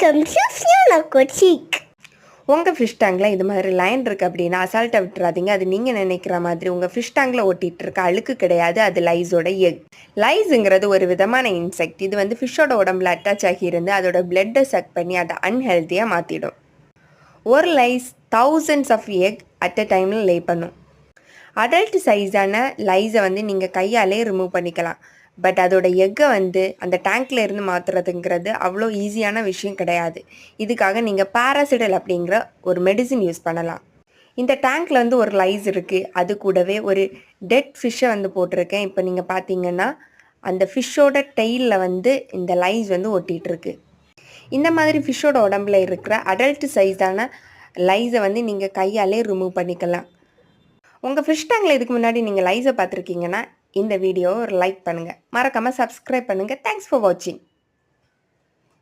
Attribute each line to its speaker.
Speaker 1: Welcome to
Speaker 2: உங்கள் fish டேங்கில் இது மாதிரி லைன் இருக்குது அப்படின்னா அசால்ட்டாக விட்டுறாதீங்க. அது நீங்கள் நினைக்கிற மாதிரி உங்கள் ஃபிஷ் டேங்கில் ஒட்டிகிட்டு இருக்க அழுக்கு கிடையாது. அது லைஸோட எக் லைஸுங்கிறது ஒரு விதமான இன்செக்ட் இது வந்து ஃபிஷ்ஷோட உடம்புல அட்டாச் ஆகி இருந்து அதோட பிளட்டை சக் பண்ணி அதை அன்ஹெல்த்தியாக மாற்றிடும் ஒரு lays thousands of egg at a டைமில் லே பண்ணும். அடல்ட் சைஸான லைஸை வந்து நீங்கள் கையாலே ரிமூவ் பண்ணிக்கலாம். பட் அதோட எக்கை வந்து அந்த டேங்க்ல இருந்து மாற்றுறதுங்கிறது அவ்வளோ ஈஸியான விஷயம் கிடையாது. இதுக்காக நீங்கள் பாராசிடல் அப்படிங்கிற ஒரு மெடிசின் யூஸ் பண்ணலாம். இந்த டேங்க்ல வந்து ஒரு லைஸ் இருக்குது அது கூடவே ஒரு டெட் ஃபிஷ்ஷை வந்து போட்டிருக்கேன். இப்போ நீங்கள் பார்த்தீங்கன்னா அந்த ஃபிஷ்ஷோட டெயிலில் வந்து இந்த லைஸ் வந்து ஒட்டிகிட்ருக்கு இந்த மாதிரி ஃபிஷ்ஷோட உடம்புல இருக்கிற அடல்ட் சைஸான லைஸை வந்து நீங்கள் கையாலே ரிமூவ் பண்ணிக்கலாம். உங்கள் ஃபிஷ் டேங்கில் இதுக்கு முன்னாடி நீங்கள் லைஸை பார்த்துருக்கீங்கன்னா இந்த வீடியோவை ஒரு லைக் பண்ணுங்கள் மறக்காமல் சப்ஸ்கிரைப் பண்ணுங்கள் தேங்க்ஸ் ஃபார் வாட்சிங்